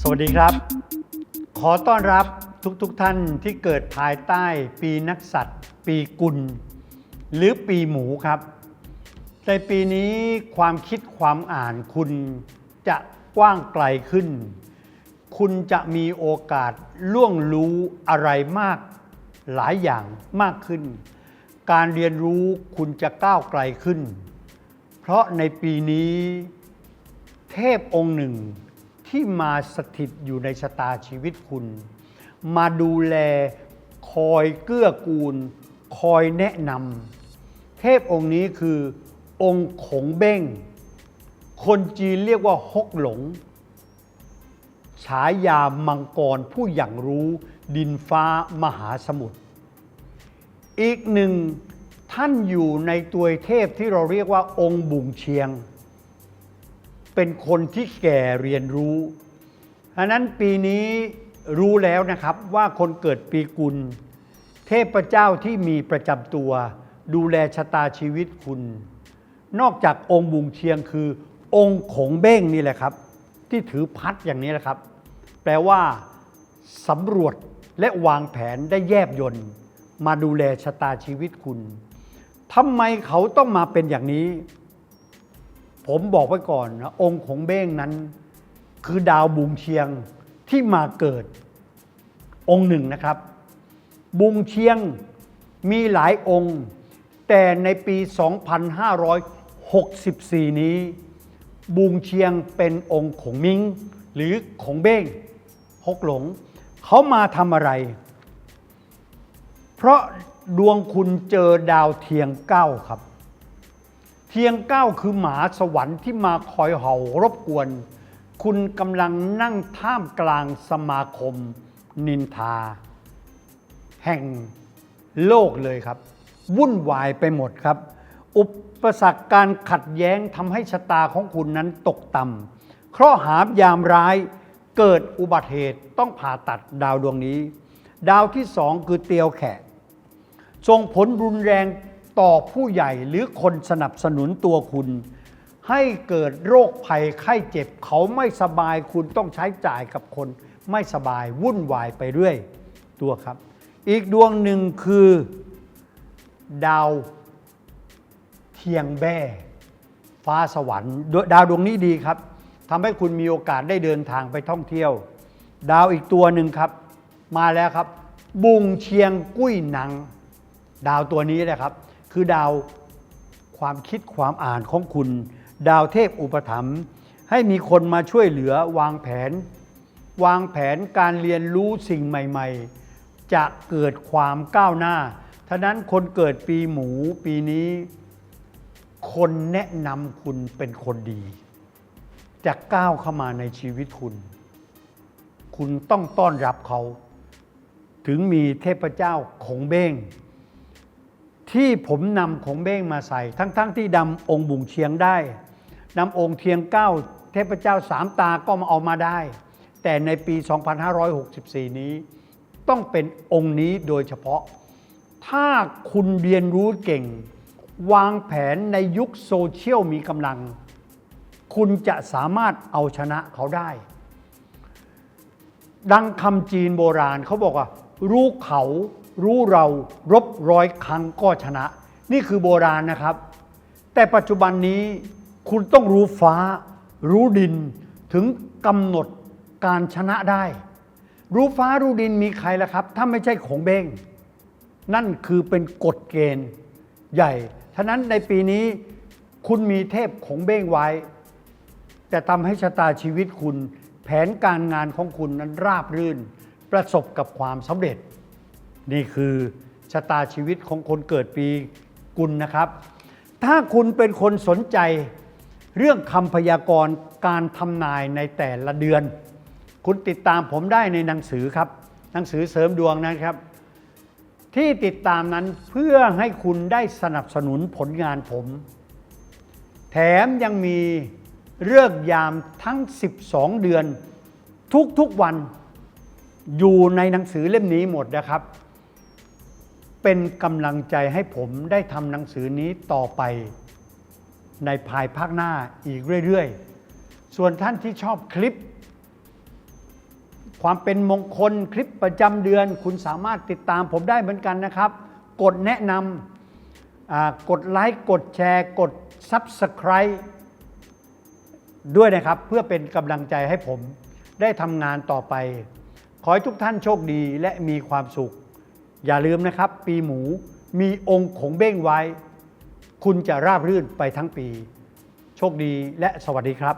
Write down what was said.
สวัสดีครับ ขอต้อนรับทุกๆทท่านที่เกิดภายใต้ปีนักสัตว์ ปีกุล หรือปีหมูครับ ในปีนี้ความคิดความอ่านคุณจะกว้างไกลขึ้น คุณจะมีโอกาสล่วงรู้อะไรมากหลายอย่างมากขึ้น การเรียนรู้คุณจะก้าวไกลขึ้น ราะในปีนี้ เทพองค์หนึ่งที่มาสถิตอยู่ในชะตาชีวิตคุณ มาดูแลคอยเกื้อกูล คอยแนะนำเทพองค์นี้คือองค์ขงเบ้ง คนจีนเรียกว่าฮกหลง ฉายามังกรผู้อย่างรู้ ดินฟ้ามหาสมุทรอีกหนึ่ง ท่านอยู่ในตัวเทพที่เราเรียกว่าองค์บุงเชียง เป็นคนที่แก่เรียนรู้อันนั้นปีนี้รู้แล้วนะครับว่าคนเกิดปีกุล เทพเจ้าที่มีประจำตัว ดูแลชะตาชีวิตคุณ นอกจากองค์บุงเชียงคือ องค์ขงเบ้งนี่แหละครับ ที่ถือพัดอย่างนี้แหละครับ แปลว่าสำรวจและวางแผนได้แยบยนต์มาดูแลชะตาชีวิตคุณ ทำไมเขาต้องมาเป็นอย่างนี้ ผมบอกไว้ก่อนนะองค์ของเบ้งนั้น คือดาวบุงเชียงที่มาเกิดองค์หนึ่งนะครับ บุงเชียงมีหลายองค์ แต่ในปี 2564 นี้ บุงเชียงเป็นองค์ของมิง หรือของเบ้งฮกหลง เขามาทำอะไร เพราะ ดวงคุณเจอดาวเทียงเก้าครับ เทียงเก้าคือหมาสวรรค์ที่มาคอยเห่ารบกวน คุณกำลังนั่งท่ามกลางสมาคม นินทา แห่งโลกเลยครับ วุ่นวายไปหมดครับ อุปสรรคการขัดแย้งทำให้ชะตาของคุณนั้นตกต่ำเคราะห์หามยามร้ายเกิดอุบัติเหตุต้องผ่าตัดดาวดวงนี้ ดาวที่สองคือเตียวแขก ส่งผลรุนแรงต่อผู้ใหญ่หรือคนสนับสนุนตัวคุณ ให้เกิดโรคภัยไข้เจ็บเขาไม่สบายคุณต้องใช้จ่ายกับคน ไม่สบายวุ่นวายไปเรื่อยตัวครับ อีกดวงหนึ่งคือ ดาวเทียงแบ้ฟ้าสวรรค์ ดาวดวงนี้ดีครับทำให้คุณมีโอกาสได้เดินทางไปท่องเที่ยว ดาวอีกตัวหนึ่งครับ มาแล้วครับ บุงเชียงกุ้ยหนัง ดาวตัวนี้นะครับ คือดาวความคิดความอ่านของคุณ ดาวเทพอุปถัมภ์ให้มีคนมาช่วยเหลือวางแผน วางแผนการเรียนรู้สิ่งใหม่ ๆ จะเกิดความก้าวหน้าท่านั้นคนเกิดปีหมูปีนี้ คนแนะนำคุณเป็นคนดี จะก้าวเข้ามาในชีวิตคุณ คุณต้องต้อนรับเขา ถึงมีเทพเจ้าของเบ้ง ที่ผมนำของเบ้งมาใส่ ทั้งๆทที่ดำองค์บุ่งเชียงได้นำองค์เทียงเก้าเทพเจ้าสามตาก็มาเอามาได้ แต่ในปี 2564 นี้ ต้องเป็นองค์นี้โดยเฉพาะ ถ้าคุณเรียนรู้เก่ง วางแผนในยุคโซเชียลมีกำลัง คุณจะสามารถเอาชนะเขาได้ ดังคำจีนโบราณเขาบอกว่า รู้เขา รู้เรารบร้อยครั้งก็ชนะ นี่คือโบราณนะครับ แต่ปัจจุบันนี้คุณต้องรู้ฟ้า รู้ดินถึงกำหนดการชนะได้ รู้ฟ้ารู้ดินมีใครล่ะครับ ถ้าไม่ใช่ของเบ้งนั่นคือเป็นกฎเกณฑ์ใหญ่ฉะนั้นในปีนี้คุณมีเทพของเบ้งไว้ แต่ทำให้ชะตาชีวิตคุณ แผนการงานของคุณนั้นราบรื่น ประสบกับความสำเร็จ นี่คือชะตาชีวิตของคนเกิดปีกุลนะครับ ถ้าคุณเป็นคนสนใจเรื่องคำพยากรณ์การทำนายในแต่ละเดือน คุณติดตามผมได้ในหนังสือครับ หนังสือเสริมดวงนะครับ ที่ติดตามนั้นเพื่อให้คุณได้สนับสนุนผลงานผม แถมยังมีเลือกยามทั้ง 12 เดือน ทุกๆวันอยู่ในหนังสือเล่มนี้หมดนะครับ เป็นกำลังใจให้ผมได้ทำหนังสือนี้ต่อไป ในภายภาคหน้าอีกเรื่อยๆ ส่วนท่านที่ชอบคลิป ความเป็นมงคลคลิปประจำเดือน คุณสามารถติดตามผมได้เหมือนกันนะครับ กดแนะนำกดไลค์กดแชร์ กด Subscribe ด้วยนะครับเพื่อเป็นกำลังใจให้ผมได้ทำงานต่อไป ขอให้ทุกท่านโชคดีและมีความสุข อย่าลืมนะครับ ปีหมูมีองค์ของเบ้งไว้ คุณจะราบรื่นไปทั้งปี โชคดีและสวัสดีครับ